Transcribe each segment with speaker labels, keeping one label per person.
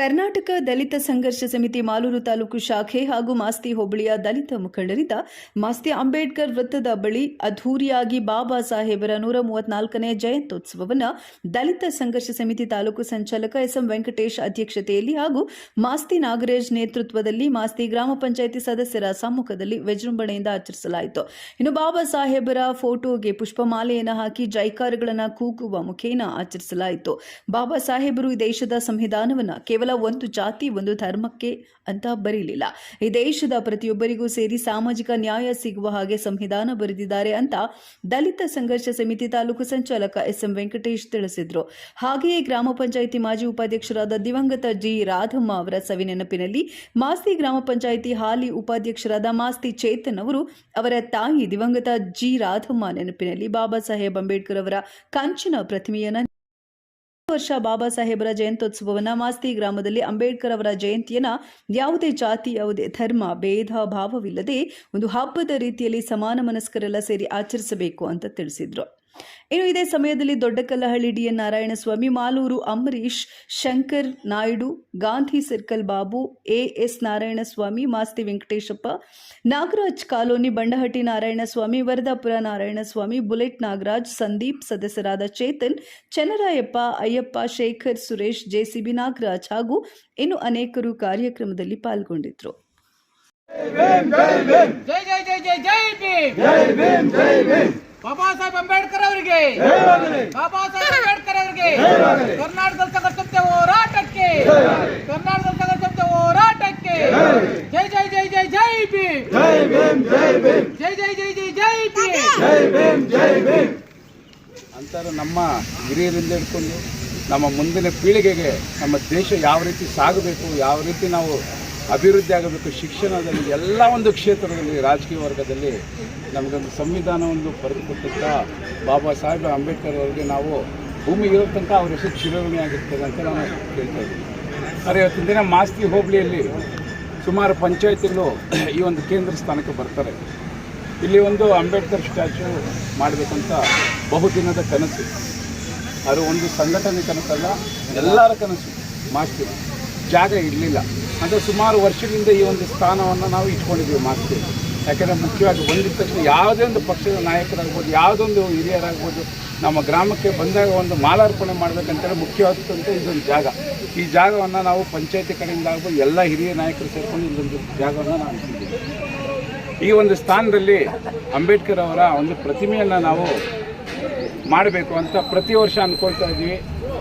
Speaker 1: ಕರ್ನಾಟಕ ದಲಿತ ಸಂಘರ್ಷ ಸಮಿತಿ ಮಾಲೂರು ತಾಲೂಕು ಶಾಖೆ ಹಾಗೂ ಮಾಸ್ತಿ ಹೋಬಳಿಯ ದಲಿತ ಮುಖಂಡರಿಂದ ಮಾಸ್ತಿ ಅಂಬೇಡ್ಕರ್ ವೃತ್ತದ ಬಳಿ ಅಧೂರಿಯಾಗಿ ಬಾಬಾ ಸಾಹೇಬರ ನೂರ ಮೂವತ್ನಾಲ್ಕನೇ ಜಯಂತ್ಯೋತ್ಸವವನ್ನು ದಲಿತ ಸಂಘರ್ಷ ಸಮಿತಿ ತಾಲೂಕು ಸಂಚಾಲಕ ಎಸ್ಎಂ ವೆಂಕಟೇಶ್ ಅಧ್ಯಕ್ಷತೆಯಲ್ಲಿ ಹಾಗೂ ಮಾಸ್ತಿ ನಾಗರಾಜ್ ನೇತೃತ್ವದಲ್ಲಿ ಮಾಸ್ತಿ ಗ್ರಾಮ ಪಂಚಾಯಿತಿ ಸದಸ್ಯರ ಸಮ್ಮುಖದಲ್ಲಿ ವಿಜೃಂಭಣೆಯಿಂದ ಆಚರಿಸಲಾಯಿತು. ಇನ್ನು ಬಾಬಾ ಸಾಹೇಬರ ಫೋಟೋಗೆ ಪುಷ್ಪಮಾಲೆಯನ್ನು ಹಾಕಿ ಜೈಕಾರಗಳನ್ನು ಕೂಗುವ ಮುಖೇನ ಆಚರಿಸಲಾಯಿತು. ಬಾಬಾ ಸಾಹೇಬರು ದೇಶದ ಸಂವಿಧಾನವನ್ನು ಕೇವಲ ಒಂದು ಜಾತಿ, ಒಂದು ಧರ್ಮಕ್ಕೆ ಅಂತ ಬರೀಲಿಲ್ಲ. ಈ ದೇಶದ ಪ್ರತಿಯೊಬ್ಬರಿಗೂ ಸೇರಿ ಸಾಮಾಜಿಕ ನ್ಯಾಯ ಸಿಗುವ ಹಾಗೆ ಸಂವಿಧಾನ ಬರೆದಿದ್ದಾರೆ ಅಂತ ದಲಿತ ಸಂಘರ್ಷ ಸಮಿತಿ ತಾಲೂಕು ಸಂಚಾಲಕ ಎಸ್ ಎಂ ವೆಂಕಟೇಶ್ ತಿಳಿಸಿದ್ರು. ಹಾಗೆಯೇ ಗ್ರಾಮ ಪಂಚಾಯಿತಿ ಮಾಜಿ ಉಪಾಧ್ಯಕ್ಷರಾದ ದಿವಂಗತ ಜಿ. ರಾಧಮ್ಮ ಅವರ ಸವಿ ನೆನಪಿನಲ್ಲಿ ಮಾಸ್ತಿ ಗ್ರಾಮ ಪಂಚಾಯಿತಿ ಹಾಲಿ ಉಪಾಧ್ಯಕ್ಷರಾದ ಮಾಸ್ತಿ ಚೇತನ್ ಅವರು ಅವರ ತಾಯಿ ದಿವಂಗತ ಜಿ. ರಾಧಮ್ಮ ನೆನಪಿನಲ್ಲಿ ಬಾಬಾ ಸಾಹೇಬ್ ಅಂಬೇಡ್ಕರ್ ಅವರ ಕಂಚಿನ ಪ್ರತಿಮೆಯನ್ನ ವರ್ಷ ಬಾಬಾ ಸಾಹೇಬರ ಜಯಂತೋತ್ಸವವನ್ನ ಮಾಸ್ತಿ ಗ್ರಾಮದಲ್ಲಿ ಅಂಬೇಡ್ಕರ್ ಅವರ ಜಯಂತಿಯನ್ನ ಯಾವುದೇ ಜಾತಿ, ಯಾವುದೇ ಧರ್ಮ, ಭೇದ, ಭಾವವಿಲ್ಲದೆ ಒಂದು ಹಬ್ಬದ ರೀತಿಯಲ್ಲಿ ಸಮಾನ ಮನಸ್ಕರೆಲ್ಲ ಸೇರಿ ಆಚರಿಸಬೇಕು ಅಂತ ತಿಳಿಸಿದ್ರು. ಇನ್ನು ಇದೇ ಸಮಯದಲ್ಲಿ Doddakallahalli DN Narayanaswamy, Malur Ambareesh, Shankar Naidu, Gandhi circle Babu A S Narayanaswamy, Masti Venkateshappa, Nagaraj colony, Bandahatti Narayanaswamy, Varadapura Narayanaswamy, bullet Nagaraj, Sandeep ಸದಸ್ಯರಾದ ಚೇತನ್, ಚನ್ನರಾಯಪ್ಪ, ಅಯ್ಯಪ್ಪ, ಶೇಖರ್, ಸುರೇಶ್, ಜೆಸಿಬಿ ನಾಗರಾಜ್ ಹಾಗೂ ಇನ್ನು ಅನೇಕರು ಕಾರ್ಯಕ್ರಮದಲ್ಲಿ ಪಾಲ್ಗೊಂಡಿದ್ರು.
Speaker 2: ಜೈ ಜೈ ಜೈ ಜೈ ಜೈ ಭೀಮ್. ಬಾಬಾ ಸಾಹೇಬ್ ಅಂಬೇಡ್ಕರ್ ಅವರಿಗೆ. ಬಾಬಾ ಸಾಹೇಬ್ ಅಂಬೇಡ್ಕರ್ ಅವರಿಗೆ. ಕರ್ನಾಟಕದ ಸಂಘರ್ಷತೆ ಹೋರಾಟಕ್ಕೆ. ಕರ್ನಾಟಕದ ಸಂಘರ್ಷತೆ ಹೋರಾಟಕ್ಕೆ. ಜೈ ಜೈ ಜೈ ಜೈ ಜೈ ಭೀಮ್. ಜೈ ಜೈ ಜೈ ಜೈ ಜೈ ಭೀಮ್.
Speaker 3: ಅಂತಾರೆ ನಮ್ಮ ಹಿರಿಯರಿಂದ ಹಿಡ್ಕೊಂಡು ನಮ್ಮ ಮುಂದಿನ ಪೀಳಿಗೆಗೆ ನಮ್ಮ ದೇಶ ಯಾವ ರೀತಿ ಸಾಗಬೇಕು ಯಾವ ರೀತಿ ನಾವು ಅಭಿವೃದ್ಧಿ ಆಗಬೇಕು ಶಿಕ್ಷಣದಲ್ಲಿ ಎಲ್ಲ ಒಂದು ಕ್ಷೇತ್ರದಲ್ಲಿ, ರಾಜಕೀಯ ವರ್ಗದಲ್ಲಿ ನಮಗೊಂದು ಸಂವಿಧಾನವನ್ನು ಬರೆದುಕೊಟ್ಟಂಥ ಬಾಬಾ ಸಾಹೇಬ್ ಅಂಬೇಡ್ಕರ್ ಅವರಿಗೆ ನಾವು ಭೂಮಿ ಇರೋ ತನಕ ಅವ್ರ ಹೆಸರು ಚಿರಋಣಿ ಆಗಿರ್ತದೆ ಅಂತ ನಾನು ಕೇಳ್ತಾ ಇದ್ದೀನಿ. ಆದರೆ ಇವತ್ತಿನ ದಿನ ಮಾಸ್ತಿ ಹೋಬಳಿಯಲ್ಲಿ ಸುಮಾರು ಪಂಚಾಯತಿಗಳು ಈ ಒಂದು ಕೇಂದ್ರ ಸ್ಥಾನಕ್ಕೆ ಬರ್ತಾರೆ. ಇಲ್ಲಿ ಒಂದು ಅಂಬೇಡ್ಕರ್ ಸ್ಟ್ಯಾಚ್ಯೂ ಮಾಡಬೇಕಂತ ಬಹುದಿನದ ಕನಸು. ಅದು ಒಂದು ಸಂಘಟನೆ ಕನಸಲ್ಲ, ಎಲ್ಲರ ಕನಸು ಮಾಡ್ತೀವಿ ಜಾಗ ಇರಲಿಲ್ಲ. ಅಂದರೆ ಸುಮಾರು ವರ್ಷದಿಂದ ಈ ಒಂದು ಸ್ಥಾನವನ್ನು ನಾವು ಇಟ್ಕೊಂಡಿದ್ದೀವಿ ಮಾಸ್ತಿ. ಯಾಕೆಂದರೆ ಮುಖ್ಯವಾಗಿ ಬಂದಿದ ತಕ್ಷಣ ಯಾವುದೇ ಒಂದು ಪಕ್ಷದ ನಾಯಕರಾಗ್ಬೋದು ಯಾವುದೊಂದು ಹಿರಿಯರಾಗ್ಬೋದು, ನಮ್ಮ ಗ್ರಾಮಕ್ಕೆ ಬಂದಾಗ ಒಂದು ಮಾಲಾರ್ಪಣೆ ಮಾಡಬೇಕಂತೇಳಿ ಮುಖ್ಯವಾದಂಥ ಇದೊಂದು ಜಾಗ. ಈ ಜಾಗವನ್ನು ನಾವು ಪಂಚಾಯತಿ ಕಡೆಯಿಂದ ಆಗ್ಬೋದು, ಎಲ್ಲ ಹಿರಿಯ ನಾಯಕರು ಸೇರಿಕೊಂಡು ಇದೊಂದು ಜಾಗವನ್ನು ನಾವು ಇಟ್ಟಿದ್ದೀವಿ. ಈ ಒಂದು ಸ್ಥಾನದಲ್ಲಿ ಅಂಬೇಡ್ಕರ್ ಅವರ ಒಂದು ಪ್ರತಿಮೆಯನ್ನು ನಾವು ಮಾಡಬೇಕು ಅಂತ ಪ್ರತಿ ವರ್ಷ ಅಂದ್ಕೊಳ್ತಾ ಇದ್ದೀವಿ.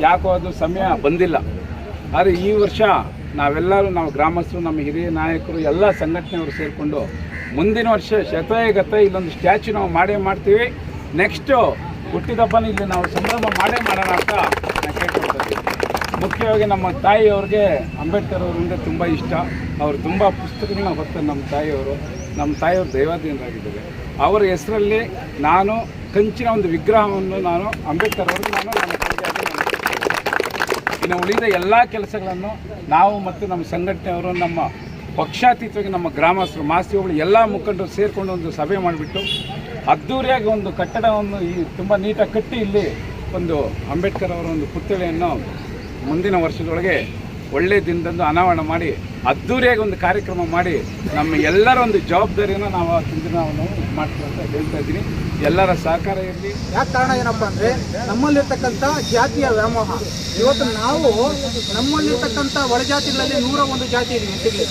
Speaker 3: ಯಾಕೋ ಅದು ಸಮಯ ಬಂದಿಲ್ಲ. ಆದರೆ ಈ ವರ್ಷ ನಾವೆಲ್ಲರೂ ನಾವು ಗ್ರಾಮಸ್ಥರು, ನಮ್ಮ ಹಿರಿಯ ನಾಯಕರು, ಎಲ್ಲ ಸಂಘಟನೆಯವರು ಸೇರಿಕೊಂಡು ಮುಂದಿನ ವರ್ಷ ಶತಾಯಗತ ಇಲ್ಲೊಂದು ಸ್ಟ್ಯಾಚ್ಯೂ ನಾವು ಮಾಡೇ ಮಾಡ್ತೀವಿ. ನೆಕ್ಸ್ಟು ಹುಟ್ಟಿದಬ್ಬನ ಇಲ್ಲಿ ನಾವು ಸಂಭ್ರಮ ಮಾಡೇ ಮಾಡೋಣ ಅಂತ ನಾನು ಕೇಳ್ಕೊಳ್ತೀವಿ ಮುಖ್ಯವಾಗಿ ನಮ್ಮ ತಾಯಿಯವ್ರಿಗೆ ಅಂಬೇಡ್ಕರ್ ಅವರಿಂದ ತುಂಬ ಇಷ್ಟ. ಅವರು ತುಂಬ ಪುಸ್ತಕಗಳನ್ನ ಹೊತ್ತಾರೆ ನಮ್ಮ ತಾಯಿಯವರು. ನಮ್ಮ ತಾಯಿಯವರು ದೈವಾಧೀನರಾಗಿದ್ದಾರೆ. ಅವರ ಹೆಸರಲ್ಲಿ ನಾನು ಕಂಚಿನ ಒಂದು ವಿಗ್ರಹವನ್ನು ನಾನು ಅಂಬೇಡ್ಕರ್ ಅವರಿಗೆ ನಾನು ನನ್ನ ನಾನು ಇನ್ನು ಉಳಿದ ಎಲ್ಲ ಕೆಲಸಗಳನ್ನು ನಾವು ಮತ್ತು ನಮ್ಮ ಸಂಘಟನೆಯವರು ನಮ್ಮ ಪಕ್ಷಾತೀತವಾಗಿ ನಮ್ಮ ಗ್ರಾಮಸ್ಥರು, ಮಾಸ್ತಿ ಹೋಬಳಿ ಎಲ್ಲ ಮುಖಂಡರು ಸೇರಿಕೊಂಡು ಒಂದು ಸಭೆ ಮಾಡಿಬಿಟ್ಟು ಅದ್ದೂರಿಯಾಗಿ ಒಂದು ಕಟ್ಟಡವನ್ನು ಈ ತುಂಬ ನೀಟಾಗಿ ಕಟ್ಟಿ ಇಲ್ಲಿ ಒಂದು ಅಂಬೇಡ್ಕರ್ ಅವರ ಒಂದು ಪುತ್ಥಳಿಯನ್ನು ಮುಂದಿನ ವರ್ಷದೊಳಗೆ ಒಳ್ಳೆ ದಿನದಂದು ಅನಾವರಣ ಮಾಡಿ ಅದ್ಧೂರಿಯಾಗಿ ಒಂದು ಕಾರ್ಯಕ್ರಮ ಮಾಡಿ ನಮ್ಮ ಎಲ್ಲರ ಒಂದು ಜವಾಬ್ದಾರಿಯನ್ನು ನಾವು ಆ ದಿನ ನಾವು ಮಾಡ್ತೀವಿ ಅಂತ ಹೇಳ್ತಾ ಇದ್ದೀನಿ. ಎಲ್ಲರ ಸಹಕಾರ ಇರಲಿ.
Speaker 4: ಯಾಕೆ ಕಾರಣ ಏನಪ್ಪ ಅಂದ್ರೆ ನಮ್ಮಲ್ಲಿರ್ತಕ್ಕಂಥ ಜಾತಿಯ ವ್ಯಾಮೋಹ. ಇವತ್ತು ನಾವು ನಮ್ಮಲ್ಲಿರ್ತಕ್ಕಂಥ ಒಳಜಾತಿಗಳಲ್ಲಿ ನೂರ ಒಂದು ಜಾತಿ ಇದೆ ಹೆಚ್ಚಿಗೆ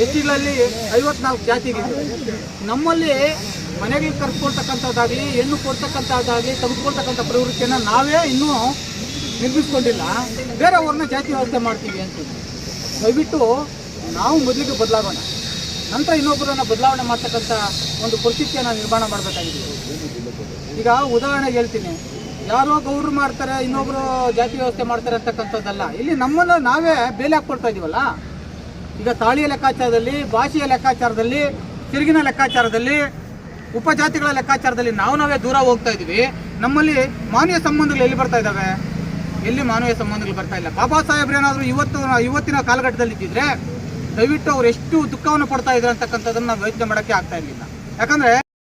Speaker 4: ಹೆಚ್ಚಿಗಳಲ್ಲಿ ಐವತ್ನಾಲ್ಕು ಜಾತಿ ಇದೆ? ನಮ್ಮಲ್ಲಿ ಮನೆಗಳಿಗೆ ಕರ್ಸ್ಕೊಳ್ತಕ್ಕಂಥದ್ದಾಗಲಿ, ಹೆಣ್ಣು ಕೊಡ್ತಕ್ಕಂಥದ್ದಾಗಲಿ, ತೆಗೆದುಕೊಳ್ತಕ್ಕಂಥ ಪ್ರವೃತ್ತಿಯನ್ನು ನಾವೇ ಇನ್ನೂ ನಿರ್ಮಿಸ್ಕೊಂಡಿಲ್ಲ. ಬೇರೆಯವ್ರನ್ನ ಜಾತಿ ವ್ಯವಸ್ಥೆ ಮಾಡ್ತೀವಿ ಅಂತ. ದಯವಿಟ್ಟು ನಾವು ಮೊದಲಿಗೆ ಬದಲಾಗೋಣ. ನಂತರ ಇನ್ನೊಬ್ಬರನ್ನ ಬದಲಾವಣೆ ಮಾಡ್ತಕ್ಕಂಥ ಒಂದು ಪರಿಸ್ಥಿತಿಯನ್ನು ನಿರ್ಮಾಣ ಮಾಡಬೇಕಾಗಿದೆ. ಈಗ ಉದಾಹರಣೆಗೆ ಹೇಳ್ತೀನಿ. ಯಾರೋ ಗೌರವ ಮಾಡ್ತಾರೆ, ಇನ್ನೊಬ್ರು ಜಾತಿ ವ್ಯವಸ್ಥೆ ಮಾಡ್ತಾರೆ ಅಂತಕ್ಕಂಥದ್ದಲ್ಲ. ಇಲ್ಲಿ ನಮ್ಮನ್ನು ನಾವೇ ಬೇಲೆ ಹಾಕ್ಕೊಳ್ತಾ ಇದೀವಲ್ಲ? ಈಗ ತಾಳಿಯ ಲೆಕ್ಕಾಚಾರದಲ್ಲಿ, ಭಾಷೆಯ ಲೆಕ್ಕಾಚಾರದಲ್ಲಿ, ತಿರುಗಿನ ಲೆಕ್ಕಾಚಾರದಲ್ಲಿ, ಉಪಜಾತಿಗಳ ಲೆಕ್ಕಾಚಾರದಲ್ಲಿ ನಾವು ನಾವೇ ದೂರ ಹೋಗ್ತಾ ಇದೀವಿ. ನಮ್ಮಲ್ಲಿ ಮಾನವೀಯ ಸಂಬಂಧಗಳು ಎಲ್ಲಿ ಬರ್ತಾ ಇದ್ದಾವೆ ಎಲ್ಲಿ ಮಾನವೀಯ ಸಂಬಂಧಗಳು ಬರ್ತಾ ಇಲ್ಲ? ಬಾಬಾ ಸಾಹೇಬ್ರು ಏನಾದರೂ ಇವತ್ತು, ಇವತ್ತಿನ ಕಾಲಘಟ್ಟದಲ್ಲಿ ಇದ್ದಿದ್ರೆ ದಯವಿಟ್ಟು ಅವ್ರು ಎಷ್ಟು ದುಃಖವನ್ನು ಪಡ್ತಾ ಇದ್ದಾರೆ ಅಂತಕ್ಕಂಥದ್ದನ್ನು ನಾವು ಯೋಚನೆ ಮಾಡೋಕ್ಕೆ ಆಗ್ತಾ ಇರಲಿಲ್ಲ. ಯಾಕಂದ್ರೆ